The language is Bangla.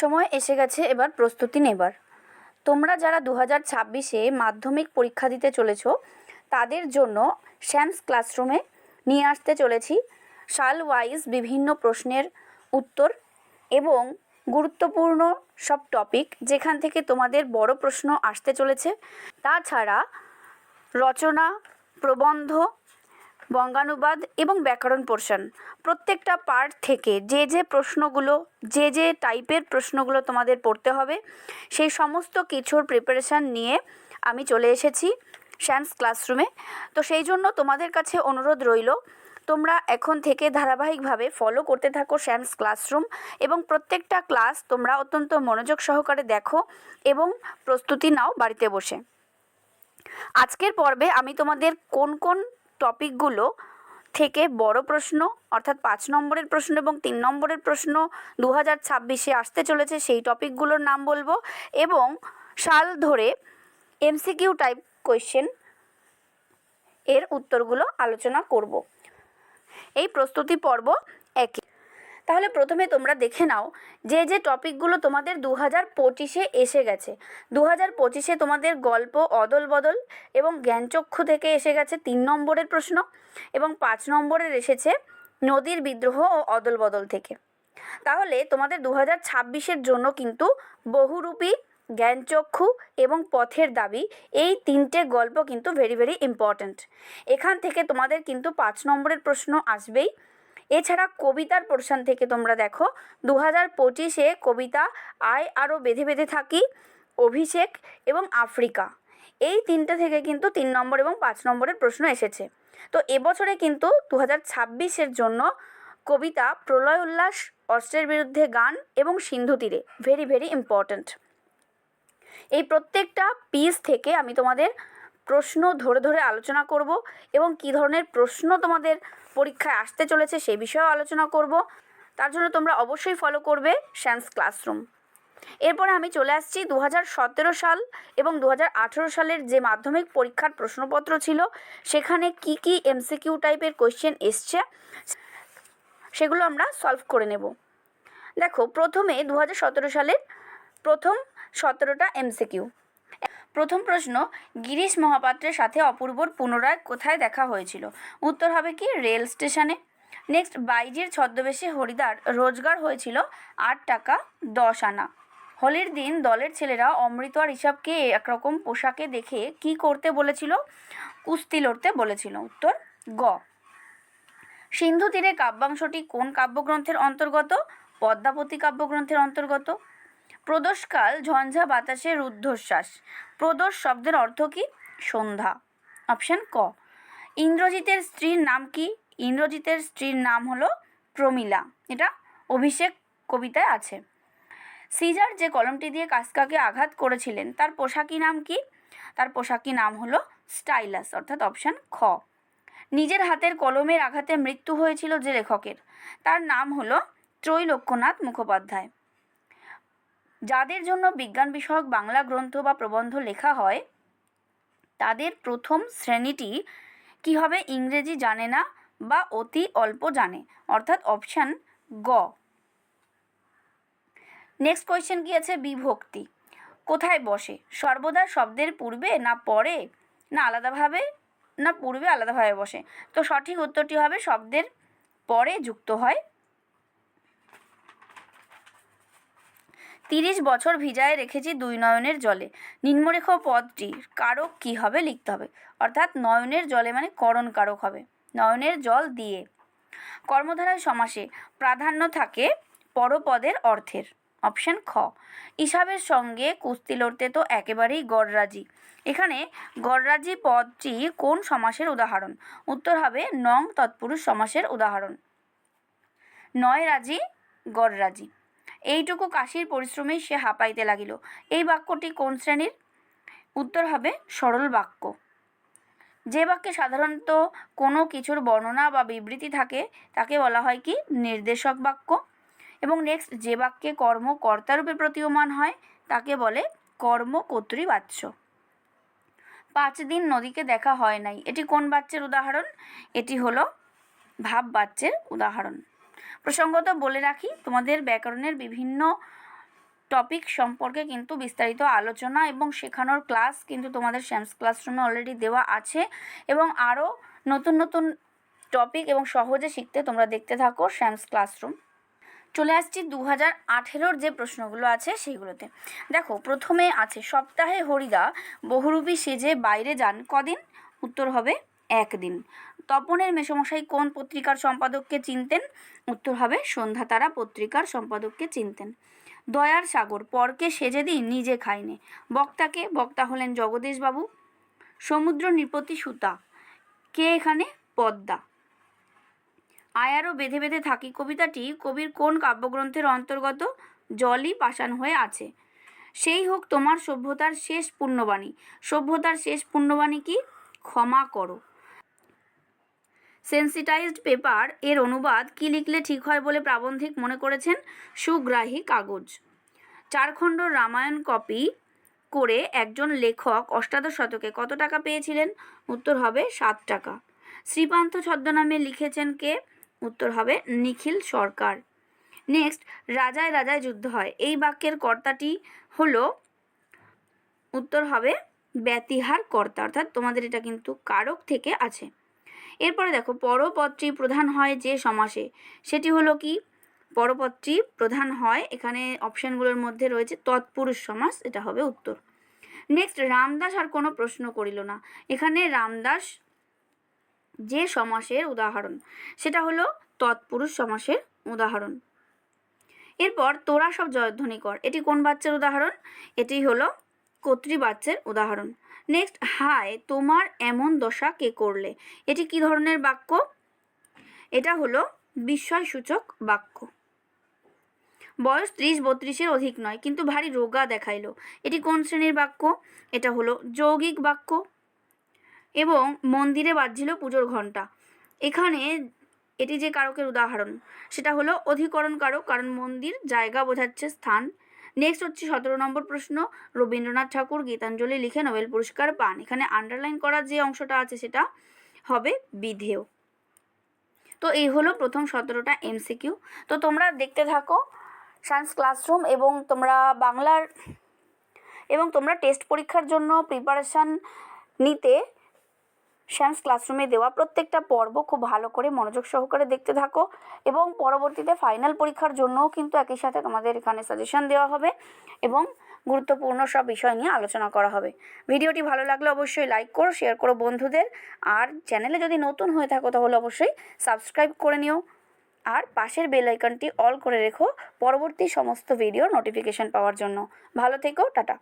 সময় এসে গেছে এবার প্রস্তুতি নেবার। তোমরা যারা দু হাজার ছাব্বিশে মাধ্যমিক পরীক্ষা দিতে চলেছ, তাদের জন্য শ্যামস ক্লাসরুমে নিয়ে আসতে চলেছি। সাল ওয়াইজ বিভিন্ন প্রশ্নের উত্তর এবং গুরুত্বপূর্ণ সব টপিক যেখান থেকে তোমাদের বড় প্রশ্ন আসতে চলেছে। তাছাড়া রচনা প্রবন্ধ বঙ্গানুবাদ এবং ব্যাকরণ পোর্শন। প্রত্যেকটা পার্ট থেকে যে যে প্রশ্নগুলো, যে যে টাইপের প্রশ্নগুলো তোমাদের পড়তে হবে, সেই সমস্ত কিছুর প্রিপারেশান নিয়ে আমি চলে এসেছি শ্যামস ক্লাসরুমে তো সেই জন্য তোমাদের কাছে অনুরোধ রইল, তোমরা এখন থেকে ধারাবাহিকভাবে ফলো করতে থাকো শ্যামস ক্লাসরুম এবং প্রত্যেকটা ক্লাস তোমরা অত্যন্ত মনোযোগ সহকারে দেখো এবং প্রস্তুতি নাও বাড়িতে বসে। আজকের পর্বে আমি তোমাদের কোন কোন টপিকগুলো থেকে বড় প্রশ্ন, অর্থাৎ পাঁচ নম্বরের প্রশ্ন এবং তিন নম্বরের প্রশ্ন দু হাজার ছাব্বিশে আসতে চলেছে, সেই টপিকগুলোর নাম বলব এবং সাল ধরে এমসিকিউ টাইপ কোয়েশ্চেন এর উত্তরগুলো আলোচনা করব। এই প্রস্তুতি পর্ব একই। তাহলে প্রথমে তোমরা দেখে নাও যে যে টপিকগুলো তোমাদের দু হাজার পঁচিশে এসে গেছে। দু হাজার পঁচিশে তোমাদের গল্প অদল বদল এবং জ্ঞানচক্ষু থেকে এসে গেছে তিন নম্বরের প্রশ্ন এবং পাঁচ নম্বরের এসেছে নদীর বিদ্রোহ ও অদল বদল থেকে। তাহলে তোমাদের দু হাজার ছাব্বিশের জন্য কিন্তু বহুরূপী, জ্ঞানচক্ষু এবং পথের দাবি এই তিনটে গল্প কিন্তু ভেরি ভেরি ইম্পর্ট্যান্ট এখান থেকে তোমাদের কিন্তু পাঁচ নম্বরের প্রশ্ন আসবেই। এছাড়া কবিতার পোর্শন থেকে তোমরা দেখো দু হাজার পঁচিশে কবিতা আয় আরও বেঁধে বেঁধে থাকি, অভিষেক এবং আফ্রিকা। এই তিনটে থেকে কিন্তু তিন নম্বর এবং পাঁচ নম্বরের প্রশ্ন এসেছে। তো এবছরে কিন্তু দু হাজার ছাব্বিশের জন্য কবিতা প্রলয় উল্লাস, অস্ত্রের বিরুদ্ধে গান এবং সিন্ধু তীরে ভেরি ভেরি ইম্পর্ট্যান্ট এই প্রত্যেকটা পিস থেকে আমি তোমাদের প্রশ্ন ধরে ধরে আলোচনা করব এবং কী ধরনের প্রশ্ন তোমাদের পরীক্ষায় আসতে চলেছে, সে বিষয়েও আলোচনা করব। তার জন্য তোমরা অবশ্যই ফলো করবে শ্যামস ক্লাসরুম এরপরে আমি চলে আসছি দু হাজার সতেরো সাল এবং দু হাজার আঠেরো সালের যে মাধ্যমিক পরীক্ষার প্রশ্নপত্র ছিল, সেখানে কি কি এমসিকিউ টাইপের কোয়েশ্চেন এসছে, সেগুলো আমরা সলভ করে নেব। দেখো, প্রথমে দু হাজার সতেরো সালের প্রথম সতেরোটা এমসিকিউ প্রথম প্রশ্ন, গিরিশ মহাপাত্রের সাথে অপূর্বর পুনরায় কোথায় দেখা হয়েছিল? উত্তর হবে কি, রেল স্টেশনে। নেক্সট, বাইজির ছদ্মবেশে হরিদার রোজগার হয়েছিল আট টাকা দশ আনা। হোলির দিন দলের ছেলেরা অমৃত আর ঋষভকে একরকম পোশাকে দেখে কি করতে বলেছিল? কুস্তি লড়তে বলেছিল। উত্তর, গ। সিন্ধু তীরে কাব্যাংশটি কোন কাব্যগ্রন্থের অন্তর্গত? পদ্মাবতী কাব্যগ্রন্থের অন্তর্গত। প্রদোষকাল, ঝঞ্ঝা, বাতাসে রুদ্ধশ্বাস। প্রদোষ শব্দের অর্থ কি? সন্ধ্যা। অপশান ক। ইন্দ্রজিতের স্ত্রীর নাম কি? ইন্দ্রজিতের স্ত্রীর নাম হলো প্রমীলা। এটা অভিষেক কবিতায় আছে। সিজার যে কলমটি দিয়ে কাস্কাকে আঘাত করেছিলেন, তার পোশাকি নাম কি? তার পোশাকি নাম হলো স্টাইলাস, অর্থাৎ অপশান খ। নিজের হাতের কলমের আঘাতে মৃত্যু হয়েছিল যে লেখকের। তার নাম হলো ত্রৈলোক্যনাথ মুখোপাধ্যায়। যাদের জন্য বিজ্ঞান বিষয়ক বাংলা গ্রন্থ বা প্রবন্ধ লেখা হয়, তাদের প্রথম শ্রেণীটি কী হবে ইংরেজি জানে না বা অতি অল্প জানে? অর্থাৎ অপশান গ। নেক্সট কোয়েশ্চেন কি আছে? বিভক্তি। কোথায় বসে? সর্বদা শব্দের পূর্বে না পরে? না আলাদাভাবে? না পূর্বে আলাদাভাবে বসে। তো সঠিক উত্তরটি হবে, শব্দের পরে যুক্ত হয় তিরিশ বছর ভিজায় রেখেছি দুই নয়নের জলে। নিম্নরেখ পদটি কারক কী হবে লিখতে হবে। অর্থাৎ নয়নের জলে মানে করণ কারক হবে। নয়নের জল দিয়ে। কর্মধারায় সমাসে প্রাধান্য থাকে পরপদের অর্থের। অপশান খ। ইসাবের সঙ্গে কুস্তি লড়তে তো একেবারেই গড়রাজি। এখানে গড়রাজি পদটি কোন সমাসের উদাহরণ? উত্তর হবে নং তৎপুরুষ সমাসের উদাহরণ। নয় রাজি গড়রাজি। এইটুকু কাশির পরিশ্রমেই সে হাঁপাইতে লাগিল। এই বাক্যটি কোন শ্রেণির? উত্তর হবে সরল বাক্য। যে বাক্যে সাধারণত কোনো কিছুর বর্ণনা বা বিবৃতি থাকে, তাকে বলা হয় কি? নির্দেশক বাক্য। এবং নেক্সট যে বাক্যে কর্ম কর্তারূপে প্রতীয়মান হয়, তাকে বলে কর্মকর্তৃবাচ্য পাঁচ দিন নদীকে দেখা হয় নাই। এটি কোন বাচ্চের উদাহরণ? এটি হলো ভাব বাচ্চের উদাহরণ। প্রসঙ্গত বলে রাখি, তোমাদের ব্যাকরণের বিভিন্ন টপিক সম্পর্কে কিন্তু বিস্তারিত আলোচনা এবং শেখানোর ক্লাস কিন্তু তোমাদের শ্যামস ক্লাসরুমে অলরেডি দেওয়া আছে এবং আরও নতুন নতুন টপিক এবং সহজে শিখতে তোমরা দেখতে থাকো শ্যামস ক্লাসরুম চলে আসছি দু হাজার আঠেরোর যে প্রশ্নগুলো আছে সেইগুলোতে। দেখো, প্রথমে আছে, সপ্তাহে হরিদা বহুরূপী সেজে বাইরে যান, কদিন? উত্তর হবে একদিন। তপনের মেসমশাই কোন পত্রিকার সম্পাদককে চিনতেন? উত্তর হবে সন্ধ্যাতারা পত্রিকার সম্পাদককে চিনতেন। দয়ার সাগর, পরকে সেজে দিই, নিজে খাইনে। বক্তাকে, বক্তা হলেন জগদীশবাবু। সমুদ্র নৃপতি সুতা। কে এখানে? পদ্মা। আয়ারও বেঁধে বেঁধে থাকি। কবিতাটি কবির কোন কাব্যগ্রন্থের অন্তর্গত? জলই পাষাণ হয়ে আছে। সেই হোক তোমার সভ্যতার শেষ পুণ্যবাণী। সভ্যতার শেষ পুণ্যবাণী কি? ক্ষমা করো। সেন্সিটাইজড পেপার এর অনুবাদ কি লিখলে ঠিক হয় বলে প্রাবন্ধিক মনে করেছেন সুগ্রাহী কাগজ। চারখণ্ড রামায়ণ কপি করে একজন লেখক অষ্টাদশ শতকে কত টাকা পেয়েছিলেন? উত্তর হবে সাত টাকা। শ্রীপান্থ ছদ্মনামে লিখেছেন কে? উত্তর হবে নিখিল সরকার। নেক্সট, রাজায় রাজায় যুদ্ধ হয়। এই বাক্যের কর্তাটি হলো, উত্তর হবে ব্যতিহার কর্তা। অর্থাৎ তোমাদের এটা কিন্তু কারক থেকে আছে। এরপরে দেখো, পরপত্রী প্রধান হয় যে সমাসে, সেটি হলো কি? পরপত্রী প্রধান হয়, এখানে অপশানগুলোর মধ্যে রয়েছে তৎপুরুষ সমাস, এটা হবে উত্তর। নেক্সট রামদাস আর কোনো প্রশ্ন করিল না। এখানে রামদাস যে সমাসের উদাহরণ, সেটা হলো তৎপুরুষ সমাসের উদাহরণ। এরপর তোরা সব জয়ধ্বনি কর, এটি কোন বাচ্চার উদাহরণ? এটি হলো কর্তৃবাচ্যের উদাহরণ। নেক্সট হায়, তোমার এমন দশা কে করলে? এটি কি ধরনের বাক্য? এটা হলো বিস্ময়সূচক বাক্য। বয়স ত্রিশ, বত্রিশের অধিক নয়, কিন্তু ভারী রোগা দেখাইলো। এটি কোন শ্রেণির বাক্য? এটা হলো যৌগিক বাক্য। এবং মন্দিরে বাজছিল পুজোর ঘণ্টা। এখানে এটি যে কারকের উদাহরণ, সেটা হলো অধিকরণ কারক, কারণ মন্দির জায়গা বোঝাচ্ছে স্থান। নেক্সট হচ্ছে সতেরো নম্বর প্রশ্ন। রবীন্দ্রনাথ ঠাকুর গীতাঞ্জলি লিখে নোবেল পুরস্কার পান। এখানে আন্ডারলাইন করার যে অংশটা আছে সেটা হবে বিধেয়। তো এই হলো প্রথম সতেরোটা এমসিকিউ তো তোমরা দেখতে থাকো সায়েন্স ক্লাসরুম এবং তোমরা বাংলার এবং তোমরা টেস্ট পরীক্ষার জন্য প্রিপারেশান নিতে শ্যামস ক্লাসরুমে দেওয়া প্রত্যেকটা পর্ব খুব ভালো করে মনোযোগ সহকারে দেখতে থাকো এবং পরবর্তীতে ফাইনাল পরীক্ষার জন্যও কিন্তু একই সাথে তোমাদের এখানে সাজেশন দেওয়া হবে এবং গুরুত্বপূর্ণ সব বিষয় নিয়ে আলোচনা করা হবে। ভিডিওটি ভালো লাগলে অবশ্যই লাইক করো শেয়ার করো বন্ধুদের আর চ্যানেলে যদি নতুন হয়ে থাকো তাহলে অবশ্যই সাবস্ক্রাইব করে নিও আর পাশের বেল আইকনটি অল করে রেখো পরবর্তী সমস্ত ভিডিও নোটিফিকেশন পাওয়ার জন্য। ভালো থেকো, টাটা।